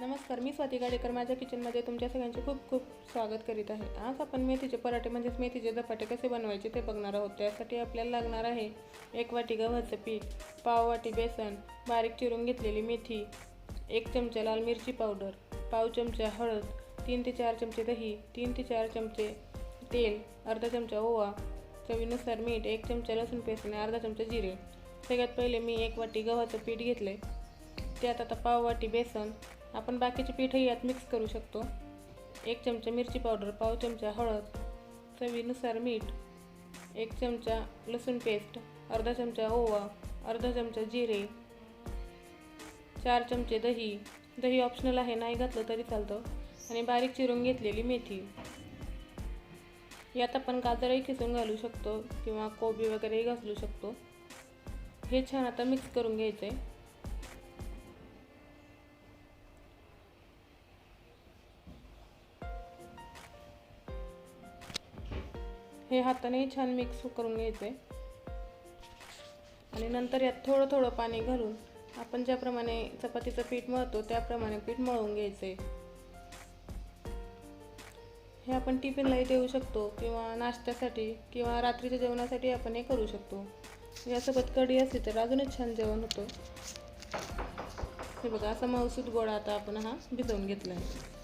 नमस्कार मी स्वाती गाडेकर. माझ्या किचनमध्ये तुमच्या सगळ्यांचे खूप खूप स्वागत करीत आहे. आज आपण मेथीचे पराठे म्हणजेच मेथीचे धपाटे कसे बनवायचे ते बघणार आहोत. त्यासाठी आपल्याला लागणार आहे एक वाटी गव्हाचं पीठ पाव वाटी बेसन बारीक चिरून घेतलेली मेथी एक चमचा लाल मिरची पावडर पाव चमचा हळद तीन ते चार चमचे दही तीन ते चार चमचे तेल अर्धा चमचा ओवा चवीनुसार मीठ एक चमचा लसूण पेस्ट आणि अर्धा चमचा जिरे. सगळ्यात पहिले मी एक वाटी गव्हाचं पीठ घेतलं आहे त्यात आता पाववाटी बेसन आपण बाकीचे पीठही यात मिक्स करू शकतो. एक चमचा मिरची पावडर पाव चमचा हळद चवीनुसार मीठ एक चमचा लसूण पेस्ट अर्धा चमचा ओवा अर्धा चमचा जिरे चार चमचे दही. दही ऑप्शनल आहे नाही घातलं तरी चालतं. आणि बारीक चिरून घेतलेली मेथी. यात आपण गाजरही खिसून घालू शकतो किंवा कोबी वगैरेही घासलू शकतो. हे छान आता मिक्स करून घ्यायचं आहे हे हाताने छान मिक्स करून घ्यायचं आहे आणि नंतर यात थोडं थोडं पाणी घालून आपण ज्याप्रमाणे चपातीचं पीठ मळतो त्याप्रमाणे पीठ मळून घ्यायचे. हे आपण टिफिनलाही देऊ शकतो किंवा नाश्त्यासाठी किंवा रात्रीच्या जेवणासाठी आपण हे करू शकतो. यासोबत कढी असली तर अजूनच छान जेवण होतं. हे बघा असा मौसूद गोळा आता आपण हा भिजवून घेतला आहे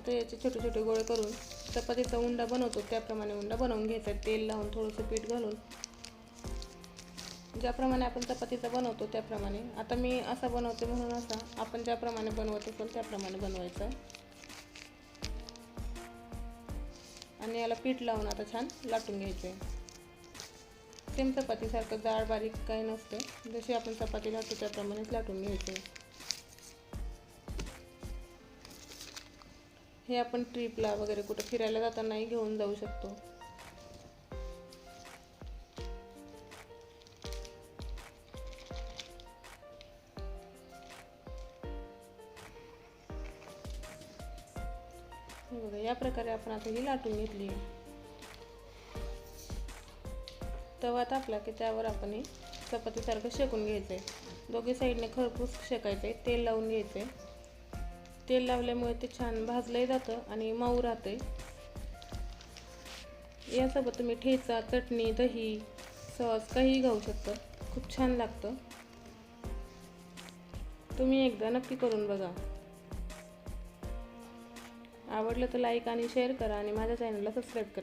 आता याचे छोटे छोटे गोळे करून चपातीचा उंडा बनवतो. त्याप्रमाणे उंडा बनवून घ्यायचा. तेल लावून थोडंसं पीठ घालून ज्याप्रमाणे आपण चपातीचा बनवतो त्याप्रमाणे. आता मी असा बनवते म्हणून असा. आपण ज्याप्रमाणे बनवत असेल त्याप्रमाणे बनवायचं. आणि याला पीठ लावून आता छान लाटून घ्यायचं आहे सेम चपातीसारखं जाड बारीक काही नसतं. जशी आपण चपाती लाटतो त्याप्रमाणेच लाटून घ्यायचं आहे हे आपण ट्रिपला वगैरे कुठं फिरायला जातानाही घेऊन जाऊ शकतो. बघा या प्रकारे आपण आता ही लाटून घेतली तवा तापला की त्यावर आपण हे चपातीसारखं शेकून घ्यायचं आहे दोघी साईडने खरपूस शेकायचं आहे तेल लावून घ्यायचं आहे तेल लावल्यामुळे ते छान भाजलंही जातं आणि मऊ राहते यासोबत तुम्ही ठेचा चटणी दही सॉस काहीही खाऊ शकता. खूप छान लागतं. तुम्ही एकदा नक्की करून बघा. आवडलं तर लाईक आणि शेअर करा आणि माझ्या चॅनलला सबस्क्राईब करा.